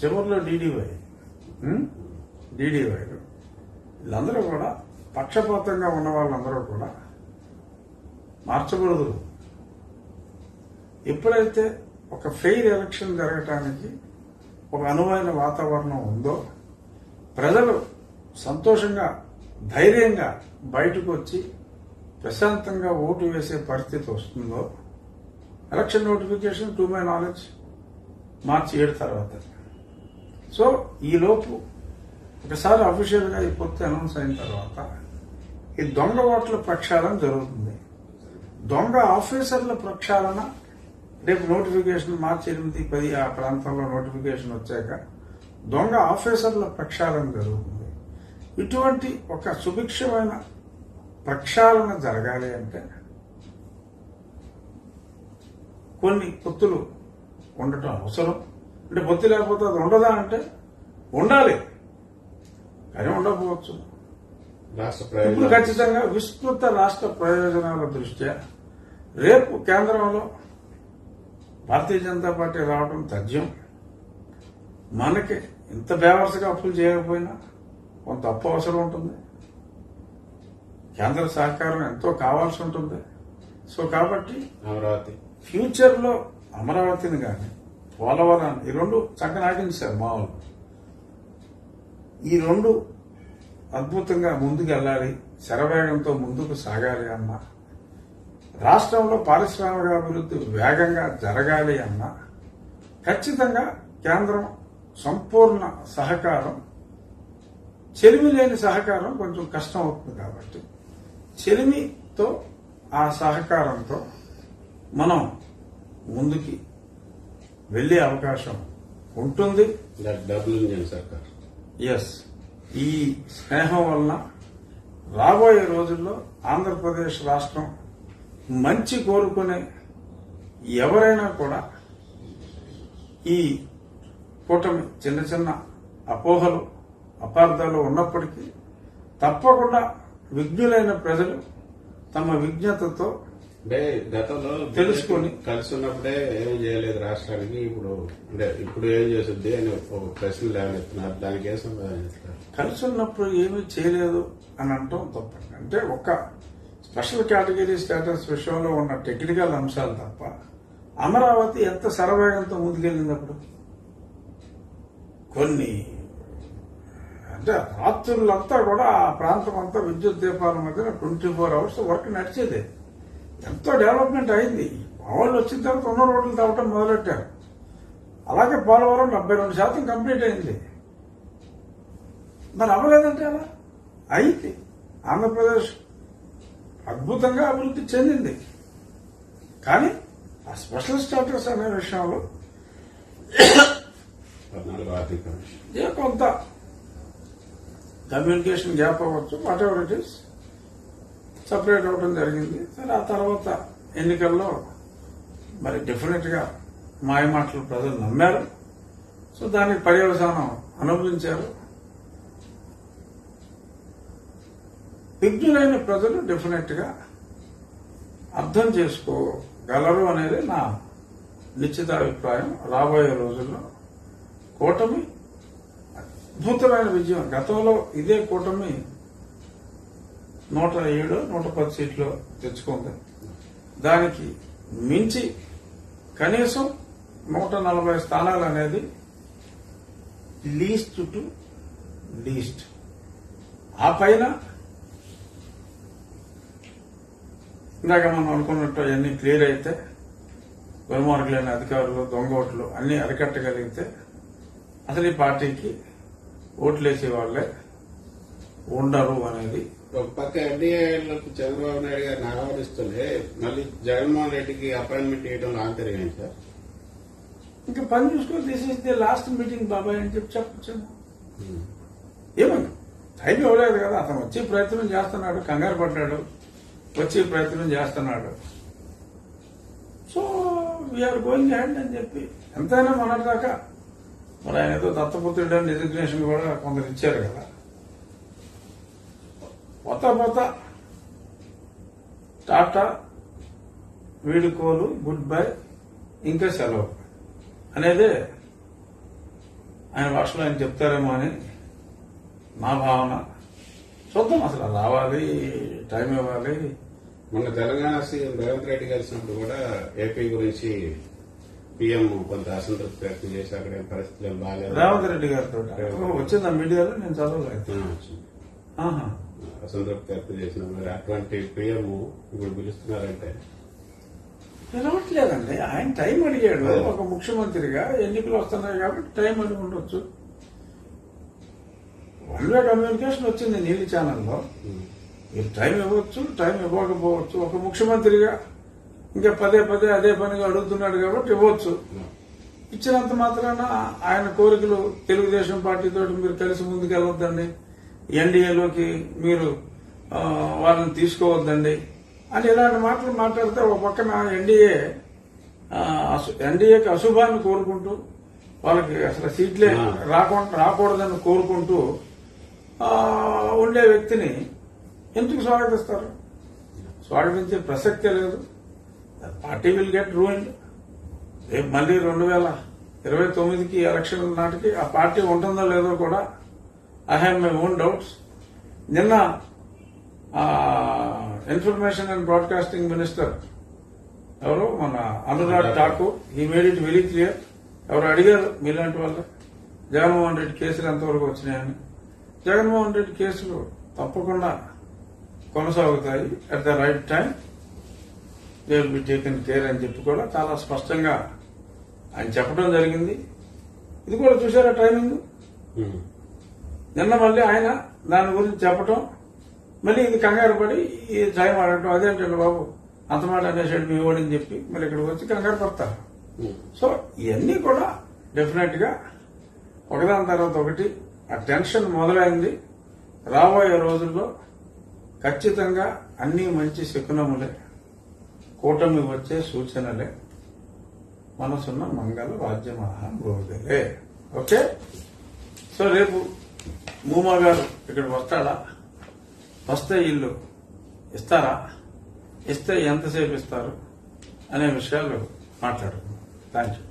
చివరిలో డీడీవై డీడీవై వీళ్ళందరూ కూడా పక్షపాతంగా ఉన్న వాళ్ళందరూ కూడా మార్చకూడదు. ఎప్పుడైతే ఒక ఫెయిర్ ఎలక్షన్ జరగటానికి ఒక అనువైన వాతావరణం ఉందో ప్రజలు సంతోషంగా ధైర్యంగా బయటకు వచ్చి ప్రశాంతంగా ఓటు వేసే పరిస్థితి వస్తుందో election notification to my knowledge మార్చి ఏడు తర్వాత. సో ఈలోపు ఒకసారి అఫీషియల్గా ఈ పొత్తు అనౌన్స్ అయిన తర్వాత ఈ దొంగ ఓట్ల ప్రక్షాళన జరుగుతుంది. దొంగ ఆఫీసర్ల ప్రక్షాళన రేపు నోటిఫికేషన్ మార్చి ఎనిమిది పది ఆ ప్రాంతంలో నోటిఫికేషన్ వచ్చాక దొంగ ఆఫీసర్ల ప్రక్షాళన జరుగుతుంది. ఇటువంటి ఒక సుభిక్షమైన ప్రక్షాళన జరగాలి అంటే కొన్ని పొత్తులు ఉండటం అవసరం. అంటే పొత్తు లేకపోతే అది ఉండదా అంటే? ఉండాలి. కానీ ఉండకపోవచ్చు. ఇప్పుడు ఖచ్చితంగా విస్తృత రాష్ట్ర ప్రయోజనాల దృష్ట్యా రేపు కేంద్రంలో భారతీయ జనతా పార్టీ రావడం తథ్యం. మనకి ఇంత బేవర్స్గా అప్పులు చేయకపోయినా కొంత అప్పు అవసరం ఉంటుంది. కేంద్ర సహకారం ఎంతో కావాల్సి ఉంటుంది. సో కాబట్టి అమరావతి ఫ్యూచర్లో అమరావతిని కానీ పోలవరం ఈ రెండు చక్కనాటించారు మామూలు. ఈ రెండు అద్భుతంగా ముందుకు వెళ్ళాలి శరవేగంతో ముందుకు సాగాలి అన్న రాష్ట్రంలో పారిశ్రామిక అభివృద్ధి వేగంగా జరగాలి అన్న ఖచ్చితంగా కేంద్రం సంపూర్ణ సహకారం చెలిమి లేని సహకారం కొంచెం కష్టం అవుతుంది కాబట్టి. చెలిమితో ఆ సహకారంతో మనం ముందుకి వెళ్ళే అవకాశం ఉంటుంది. ఎస్ ఈ స్నేహం వలన రాబోయే రోజుల్లో ఆంధ్రప్రదేశ్ రాష్ట్రం మంచి కోరుకునే ఎవరైనా కూడా ఈ కూటమి చిన్న చిన్న అపోహలు అపార్థాలు ఉన్నప్పటికీ తప్పకుండా విజ్ఞులైన ప్రజలు తమ విజ్ఞతతో అంటే గతంలో తెలుసుకొని. కలిసి ఉన్నప్పుడే ఏం చేయలేదు రాష్ట్రానికి ఇప్పుడు అంటే ఇప్పుడు ఏం చేస్తుంది అని ఒక ప్రశ్న లేవనెత్తున్నారు. దానికి ఏ సమాధానం కలిసి ఉన్నప్పుడు ఏమీ చేయలేదు అని అంటాం తప్పండి అంటే ఒక స్పెషల్ కేటగిరీ స్టేటస్ విషయంలో ఉన్న టెక్నికల్ అంశాలు తప్ప అమరావతి ఎంత శరవేగంతో ముందుకెళ్ళింది అప్పుడు కొన్ని అంటే రాత్రులంతా కూడా ఆ ప్రాంతం అంతా విద్యుత్ దీపాల మధ్య ట్వంటీ ఫోర్ అవర్స్ వర్క్ నడిచేది. ఎంతో డెవలప్మెంట్ అయింది? వాళ్ళు వచ్చిన తర్వాత ఉన్న రోడ్లు తవ్వటం మొదలెట్టారు. అలాగే పోలవరం డెబ్బై రెండు శాతం కంప్లీట్ అయింది. మరి అవ్వలేదంటే అలా అయింది. ఆంధ్రప్రదేశ్ అద్భుతంగా అభివృద్ధి చెందింది. కానీ ఆ స్పెషల్ స్టాటస్ అనే విషయంలో కొంత కమ్యూనికేషన్ గ్యాప్ అవ్వచ్చు whatever it is separate అవ్వడం జరిగింది. సరే ఆ తర్వాత ఎన్నికల్లో మరి డెఫినెట్గా మాయ మాటలు ప్రజలు నమ్మారు. సో దానికి పర్యవసానం అనుభవించారు. విజ్ఞులైన ప్రజలు డెఫినెట్గా అర్థం చేసుకోగలరు అనేది నా నిశ్చిత అభిప్రాయం రాబోయే రోజుల్లో కూటమి అద్భుతమైన విజయం. గతంలో ఇదే కూటమి నూట ఏడు నూట పది సీట్లు తెచ్చుకుంది. దానికి మించి కనీసం నూట నలభై స్థానాలు అనేది లీస్ట్ టు లీస్ట్. ఆ పైన ఇందాక మనం అనుకున్నట్టు అవన్నీ క్లియర్ అయితే గురుమార్గులైన అధికారులు దొంగ ఓట్లు అన్ని అరికట్టగలిగితే అసలు ఈ పార్టీకి ఓట్లేసే వాళ్ళే ఉండరు అనేది. ఒక పక్క ఎన్డీఏలకు చంద్రబాబు నాయుడు గారిని ఆహ్వానిస్తుంటే మళ్ళీ జగన్మోహన్ రెడ్డికి అపాయింట్మెంట్ ఇవ్వడంలో ఆంతర్యం ఏంటి సార్. ఇంకా పని చూసుకో this is the last meeting బాబాయ్ అని చెప్పి చెప్పచ్చేమో ఏమన్నా? టైం ఇవ్వలేదు కదా అతను వచ్చే ప్రయత్నం చేస్తున్నాడు కంగారు పడ్డాడు వచ్చే ప్రయత్నం చేస్తున్నాడు. సో వీఆర్ గోయింగ్ హ్యాండ్ అని చెప్పి ఎంతైనా మొన్నటిదాకా మరి ఆయన ఏదో దత్తపుత్రుడు అని డెసిగ్నేషన్ కూడా కొందరు ఇచ్చారు కదా. పోతా టాటా వీడుకోలు గుడ్ బై ఇంకా సెలవు. అనేది ఆయన భాషలో ఆయన చెప్తారేమో అని నా భావన. చూద్దాం అసలు రావాలి టైం ఇవ్వాలి. మొన్న తెలంగాణ సీఎం రేవంత్ రెడ్డి కలిసినప్పుడు కూడా ఏపీ గురించి పిఎం కొంత అసంతృప్తి వ్యక్తం చేసి అక్కడ పరిస్థితులు బాగాలేదు. రేవంత్ రెడ్డి గారితో. వచ్చింది ఆ మీడియాలో? నేను చదవలేదు. అసంతృప్తి వ్యక్తం చేసిన మరి అటువంటి పిఎం ఇప్పుడు పిలుస్తున్నారంటే? పిలవట్లేదండి. ఆయన టైం అడిగాడు. ఒక ముఖ్యమంత్రిగా ఎన్నికలు వస్తున్నాయి కాబట్టి టైం అడిగి ఉండొచ్చు. వన్ వే కమ్యూనికేషన్ వచ్చింది నీలి ఛానల్లో. మీరు టైం ఇవ్వచ్చు టైం ఇవ్వకపోవచ్చు. ఒక ముఖ్యమంత్రిగా ఇంకా పదే పదే అదే పనిగా అడుగుతున్నాడు కాబట్టి ఇవ్వచ్చు. ఇచ్చినంత మాత్రాన ఆయన కోరికలు తెలుగుదేశం పార్టీతో మీరు కలిసి ముందుకెళ్ళొద్దండి. ఎన్డీఏలోకి మీరు వాళ్ళని తీసుకోవద్దండి అని ఇలాంటి మాటలు మాట్లాడితే ఒక పక్కన ఎన్డీఏ ఎన్డీఏకి అశుభాన్ని కోరుకుంటూ వాళ్ళకి అసలు సీట్లే. రాకుండా రాకూడదని కోరుకుంటూ ఉండే వ్యక్తిని ఎందుకు స్వాగతిస్తారు? స్వాగతించే ప్రసక్తే లేదు. పార్టీ విల్ గెట్ రూయిన్ మళ్ళీ రెండు వేల ఇరవై తొమ్మిదికి ఎలక్షన్ నాటికి ఆ పార్టీ ఉంటుందో లేదో కూడా I have my own doubts నిన్న ఇన్ఫర్మేషన్ అండ్ బ్రాడ్కాస్టింగ్ మినిస్టర్ ఎవరు మన అనురాగ్ ఠాకూర్ ఈ మేడ్ ఇట్ వెరీ క్లియర్ ఎవరు అడిగారు? మీలాంటి వాళ్ళు. జగన్మోహన్ రెడ్డి కేసులు ఎంతవరకు వచ్చినాయని. జగన్మోహన్ రెడ్డి కేసులు తప్పకుండా కొనసాగుతాయి at the right time they will be taken care అని చెప్పి కూడా చాలా స్పష్టంగా ఆయన చెప్పడం జరిగింది. ఇది కూడా చూసారా టైమింగ్ నిన్న మళ్ళీ ఆయన దాని గురించి చెప్పటం మళ్ళీ ఇది కంగారు పడి ఈ టైం ఆడటం అదేంటండి బాబు అంత మాట అనేసాడు మీ ఓడని చెప్పి మళ్ళీ ఇక్కడికి వచ్చి కంగారు పడతారు. సో ఇవన్నీ కూడా డెఫినెట్గా ఒకదాని తర్వాత ఒకటి ఆ టెన్షన్ మొదలైంది. రాబోయే రోజుల్లో ఖచ్చితంగా అన్ని మంచి శకునములే కూటమి వచ్చే సూచనలే మనసున్న మంగళ రాజ్యమహా భోగలే ఓకే? సో రేపు మూమా గారు ఇక్కడ వస్తాడా? వస్తే ఇల్లు ఇస్తారా? ఇస్తే ఎంతసేపు ఇస్తారు? అనే విషయాలు మాట్లాడుకుందాం థ్యాంక్ యూ